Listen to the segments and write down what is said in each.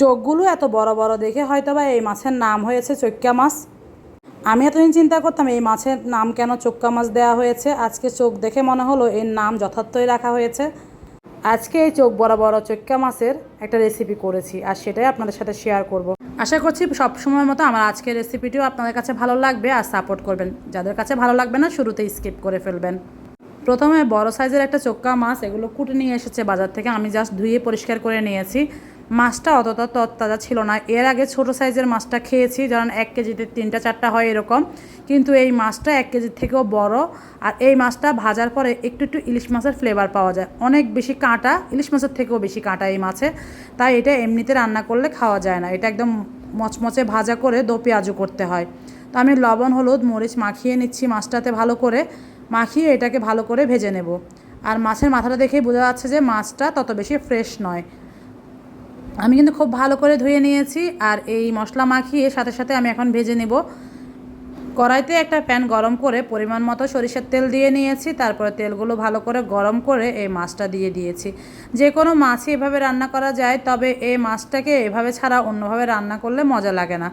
চোখগুলো এত বড় বড় দেখে হয়তো বা এই মাছের নাম হয়েছে চৈক্কা মাছ। আমি এতদিন চিন্তা করতাম এই মাছের নাম কেন চোক্কা মাছ দেওয়া হয়েছে। আজকে চোখ দেখে মনে হলো এর নাম যথার্থই রাখা হয়েছে। আজকে এই চোখ বড় বড় চৈক্কা মাছের একটা রেসিপি করেছি আর সেটাই আপনাদের সাথে শেয়ার করব। আশা করছি সব সময় মতো আমার আজকের রেসিপিটিও আপনাদের কাছে ভালো লাগবে আর সাপোর্ট করবেন। যাদের কাছে ভালো লাগবে না শুরুতেই স্কিপ করে ফেলবেন। প্রথমে বড় সাইজের একটা চোক্কা মাছ, এগুলো কুটে নিয়ে এসেছে বাজার থেকে। আমি জাস্ট ধুয়ে পরিষ্কার করে নিয়েছি। মাছটা অতটা তরতাজা ছিল না। এর আগে ছোট সাইজের মাছটা খেয়েছি যেমন এক কেজিতে তিনটা, চারটা হয় এরকম। কিন্তু এই মাছটা এক কেজির থেকেও বড়। আর এই মাছটা ভাজার পরে একটু একটু ইলিশ মাছের ফ্লেভার পাওয়া যায়। অনেক বেশি কাঁটা, ইলিশ মাছের থেকেও বেশি কাঁটা এই মাছে। তাই এটা এমনিতে রান্না করলে খাওয়া যায় না। এটা একদম মচমচে ভাজা করে দো পেঁয়াজু করতে হয়। তো আমি লবণ, হলুদ, মরিচ মাখিয়ে নিচ্ছি মাছটাতে ভালো করে। মাখিয়ে এটাকে ভালো করে ভেজে নেব। আর মাছের মাথাটা দেখেই বোঝা যাচ্ছে যে মাছটা তত বেশি ফ্রেশ নয়। আমি কিন্তু খুব ভালো করে ধুয়ে নিয়েছি আর এই মশলা মাখিয়ে সাথে সাথে আমি এখন ভেজে নেব। কড়াইতে একটা প্যান গরম করে পরিমাণ মতো সরিষার তেল দিয়ে নিয়েছি, তারপরে তেলগুলো ভালো করে গরম করে এই মাছটা দিয়ে দিয়েছি। যে কোনো মাছই এভাবে রান্না করা যায়, তবে এই মাছটাকে এভাবে ছাড়া অন্যভাবে রান্না করলে মজা লাগে না।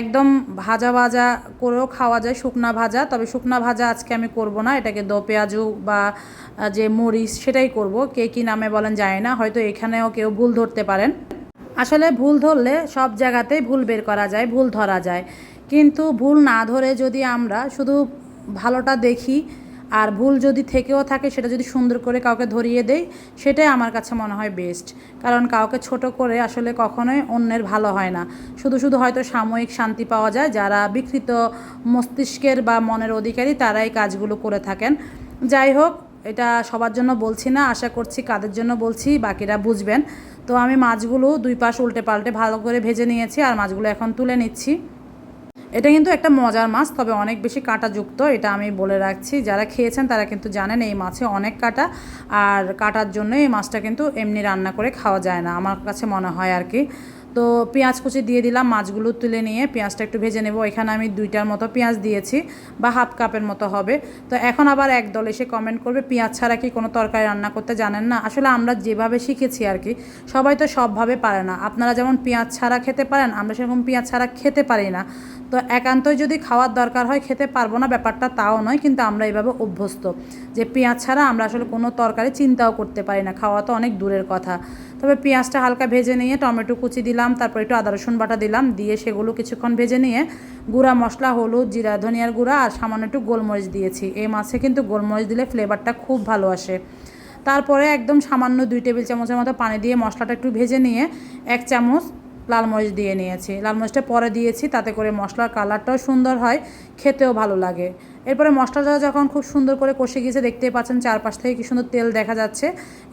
একদম ভাজা ভাজা করেও খাওয়া যায় শুকনা ভাজা, তবে শুকনা ভাজা আজকে আমি করব না, এটাকে দো পেঁয়াজু বা যে মরিচ সেটাই করব। কে কী নামে বলেন যায় না, হয়তো এখানেও কেউ ভুল ধরতে পারেন। আসলে ভুল ধরলে সব জায়গাতেই ভুল বের করা যায়, ভুল ধরা যায়। কিন্তু ভুল না ধরে যদি আমরা শুধু ভালোটা দেখি আর ভুল যদি থেকেও থাকে সেটা যদি সুন্দর করে কাউকে ধরিয়ে দেই, সেটাই আমার কাছে মনে হয় বেস্ট কারণ কাউকে ছোট করে আসলে কখনোই অন্যের ভালো হয় না। শুধু শুধু হয়তো সাময়িক শান্তি পাওয়া যায়, যারা বিকৃত মস্তিষ্কের বা মনের অধিকারী তারাই কাজগুলো করে থাকেন। যাই হোক এটা সবার জন্য বলছি না, আশা করছি কাদের জন্য বলছি, বাকিরা বুঝবেন। তো আমি মাছগুলো দুই পাশ উল্টে পাল্টে ভালো করে ভেজে নিয়েছি আর মাছগুলো এখন তুলে নিচ্ছি। এটা কিন্তু একটা মজার মাছ, তবে অনেক বেশি কাঁটাযুক্ত, এটা আমি বলে রাখছি। যারা খেয়েছেন তারা কিন্তু জানেন এই মাছে অনেক কাঁটা, আর কাটার জন্য এই মাছটা কিন্তু এমনি রান্না করে খাওয়া যায় না, আমার কাছে মনে হয় আর কি। তো পেঁয়াজ কুচি দিয়ে দিলাম, মাছগুলো তুলে নিয়ে পেঁয়াজটা একটু ভেজে নেব। এখানে আমি দুইটার মতো পেঁয়াজ দিয়েছি, বা হাফ কাপের মতো হবে। তো এখন আবার একদল এসে কমেন্ট করবে, পেঁয়াজ ছাড়া কি কোনো তরকারি রান্না করতে জানেন না? আসলে আমরা যেভাবে শিখেছি আর কি, সবাই তো সবভাবে পারে না। আপনারা যেমন পেঁয়াজ ছাড়া খেতে পারেন, আমরা সেরকম পেঁয়াজ ছাড়া খেতে পারি না। তো একান্তই যদি খাওয়ার দরকার হয়, খেতে পারব না, ব্যাপারটা তাও নয়, কিন্তু আমরা এইভাবে অভ্যস্ত। যে পেঁয়াজ ছাড়া আমরা আসলে কোনো তরকারি চিন্তাও করতে পারি না, খাওয়া তো অনেক দূরের কথা। তবে পেঁয়াজটা হালকা ভেজে নিয়ে টমেটো কুচি দিলাম, তারপর একটু আদা, রসুন বাটা দিলাম, দিয়ে সেগুলো কিছুক্ষণ ভেজে নিয়ে গুঁড়া মশলা, হলুদ, জিরা, ধনিয়ার গুঁড়া আর সামান্য একটু গোলমরিচ দিয়েছি। এই মাছে কিন্তু গোলমরিচ দিলে ফ্লেভারটা খুব ভালো আসে। তারপরে একদম সামান্য দুই টেবিল চামচের মতো পানি দিয়ে মশলাটা একটু ভেজে নিয়ে এক চামচ লাল মরিচ দিয়ে নিয়েছি। লাল মরিচটা পরে দিয়েছি, তাতে করে মশলার কালারটাও সুন্দর হয়, খেতেও ভালো লাগে। এরপরে মশলাটা যখন খুব সুন্দর করে কষে গিয়েছে দেখতে পাচ্ছেন চারপাশ থেকে কি সুন্দর তেল দেখা যাচ্ছে।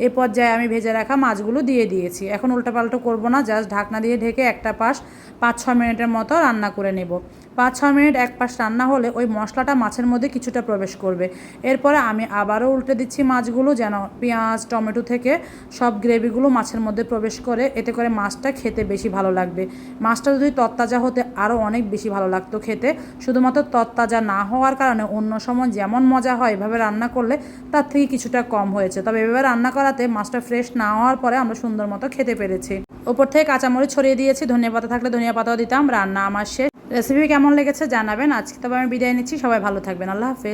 এ পর্যায়ে আমি ভেজে রাখা মাছগুলো দিয়ে দিয়েছি। এখন উল্টাপাল্টা করব না, জাস্ট ঢাকনা দিয়ে ঢেকে একটা পাশ পাঁচ ছ মিনিটের মতো রান্না করে নেব। পাঁচ ছ মিনিট এক পাশ রান্না হলে ওই মশলাটা মাছের মধ্যে কিছুটা প্রবেশ করবে। এরপরে আমি আবারও উল্টে দিচ্ছি মাছগুলো যেন পেঁয়াজ, টমেটো থেকে সব গ্রেভিগুলো মাছের মধ্যে প্রবেশ করে, এতে করে মাছটা খেতে বেশি ভালো লাগবে। মাছটা যদি তরতাজা হতে আরও অনেক বেশি ভালো লাগতো খেতে, শুধুমাত্র তরতাজা না হওয়ার কারণে অন্য সময় যেমন মজা হয় এভাবে রান্না করলে তার থেকে কিছুটা কম হয়েছে। তবে এভাবে রান্না করাতে মাছটা ফ্রেশ না হওয়ার পরে আমরা সুন্দর মতো খেতে পেরেছি। ওপর থেকে কাঁচামরিচ ছড়িয়ে দিয়েছি। ধনিয়া পাতা থাকলে ধনিয়া পাতাও দিতাম। রান্না আমার শেষ। রেসিপি কেমন লেগেছে জানাবেন। আজকে তবে আমি বিদায় নিচ্ছি। সবাই ভালো থাকবেন। আল্লাহ হাফেজ।